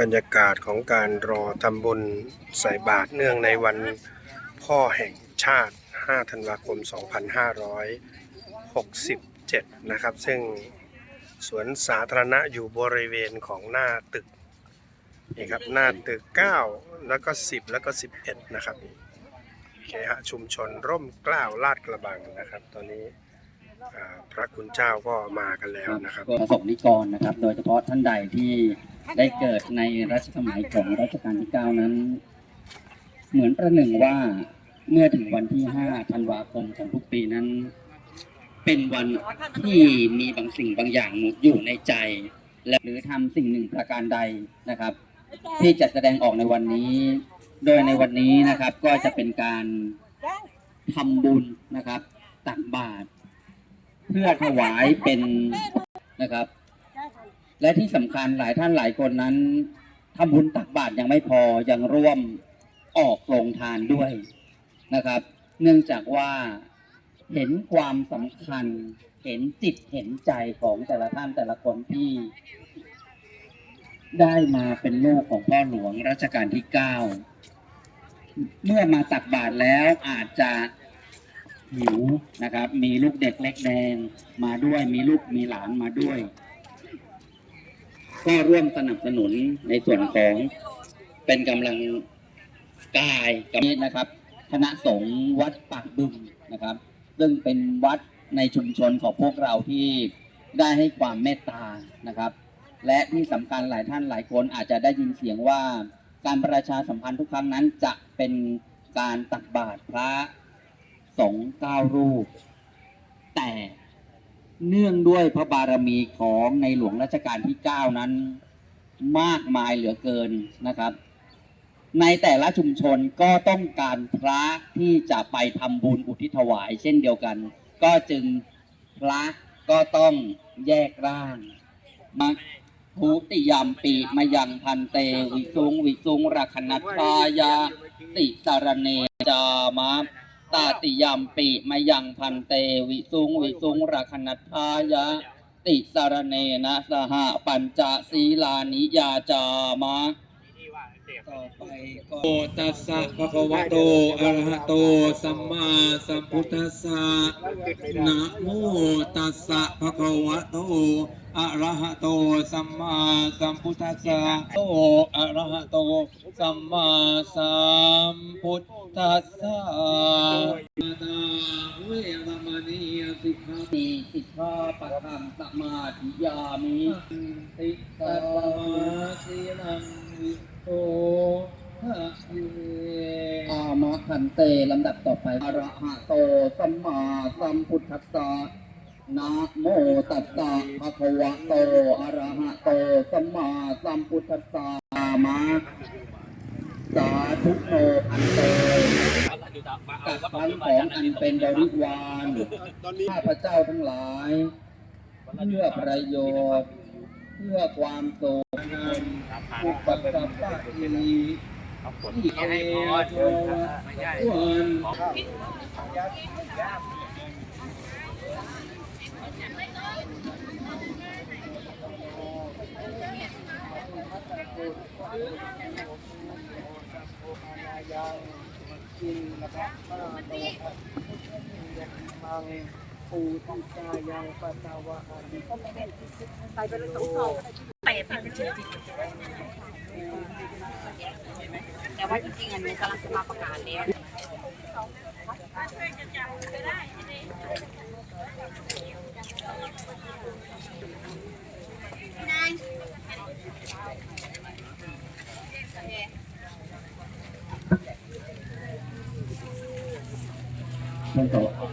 บรรยากาศของการรอทำบุญใส่บาตรเนื่องในวันพ่อแห่งชาติ 5 ธันวาคม 2567 นะครับ ซึ่งสวนสาธารณะอยู่บริเวณของหน้าตึกนี่ครับหน้าตึก 9 แล้วก็ 10 แล้วก็ 11 นะครับเคหะชุมชนร่มกล้าวลาดกระบังนะครับ ตอนนี้ พระคุณเจ้าก็มากันแล้วนะครับประสบนิกรนะครับ โดยเฉพาะท่านใดที่ได้เกิดในรัชสมัยของรัชกาลที่เก้านั้น เหมือนประหนึ่งว่าเมื่อถึงวันที่ห้าธันวาคมของทุกปีนั้น เป็นวันที่มีบางสิ่งบางอย่างอยู่ในใจ และหรือทำสิ่งหนึ่งประการใดนะครับ ที่จะแสดงออกในวันนี้ โดยในวันนี้นะครับก็จะเป็นการทำบุญนะครับตักบาตร เพื่อถวายเป็นนะครับ และที่สำคัญหลายท่านหลายคนนั้นทำบุญตักบาตรยังไม่พอยังร่วมออกโรงทานด้วยนะครับ เนื่องจากว่าเห็นความสำคัญ เห็นจิตเห็นใจของแต่ละท่านแต่ละคนที่ได้มาเป็นลูกของพ่อหลวงรัชกาลที่เก้าเมื่อมาตักบาตรแล้วอาจจะ หิวนะครับ มีลูกเด็กเล็กแดงมาด้วย มีลูกมีหลานมาด้วย ก็ร่วมสนับสนุนในส่วนของเป็นกำลังกายกับนี้นะครับ คณะสงฆ์วัดปากบึงนะครับ ซึ่งเป็นวัดในชุมชนของพวกเราที่ได้ให้ความเมตตานะครับ และที่สำคัญหลายท่านหลายคนอาจจะได้ยินเสียงว่าการประชาสัมพันธ์ทุกครั้งนั้นจะเป็นการตักบาตรพระ สงฆ์เก้ารูป แต่เนื่องด้วยพระบารมีของในหลวงรัชกาลที่เก้านั้นมากมายเหลือเกินนะครับ ในแต่ละชุมชนก็ต้องการพระที่จะไปทำบุญอุทิศถวายเช่นเดียวกัน ก็จึงพระก็ต้องแยกร่างมาภูติยามปีมายังพันเตวิสุงวิสุงรักขณทายาติสารเนจามะ ตาติยามปีมายังพันเตวิสุงวิสุงรักขณทายาติสารเนนะสหปัญจศีลานิยาจามะต่อไปก็โมตัสสะภะคะวะโตอะระหะโตสัมมาสัมพุทธัสสะนะโมตัสสะภะคะวะโต อะระหะโตสัมมาสัมพุทธัสสะโตอะระหะโตสัมมาสัมพุทธัสสะมาตาเวรมณีสิกขาติสิกขาปะทังสมาธิยามิติตัสมาสีนังวิโตหะเยอามะคันเตลำดับต่อไปอะระหะโตสัมมาสัมพุทธัสสะ นะโมตัสสะภะคะวะโตอะระหะโตสัมมาสัมพุทธัสสะอามะสาธุโนพันเตกับพันของอันเป็นบริวารข้าพเจ้าทั้งหลาย เพื่อประโยชน์ เพื่อความสุขอุปสัมปะอีที่เอโยวัน ปูติกายังปตาวะอานิไปไปเลยสองสองเตะไปจริงแต่ว่าจริงๆอันนี้กำลังจะมาประกาศแล้ว ท่านต่อ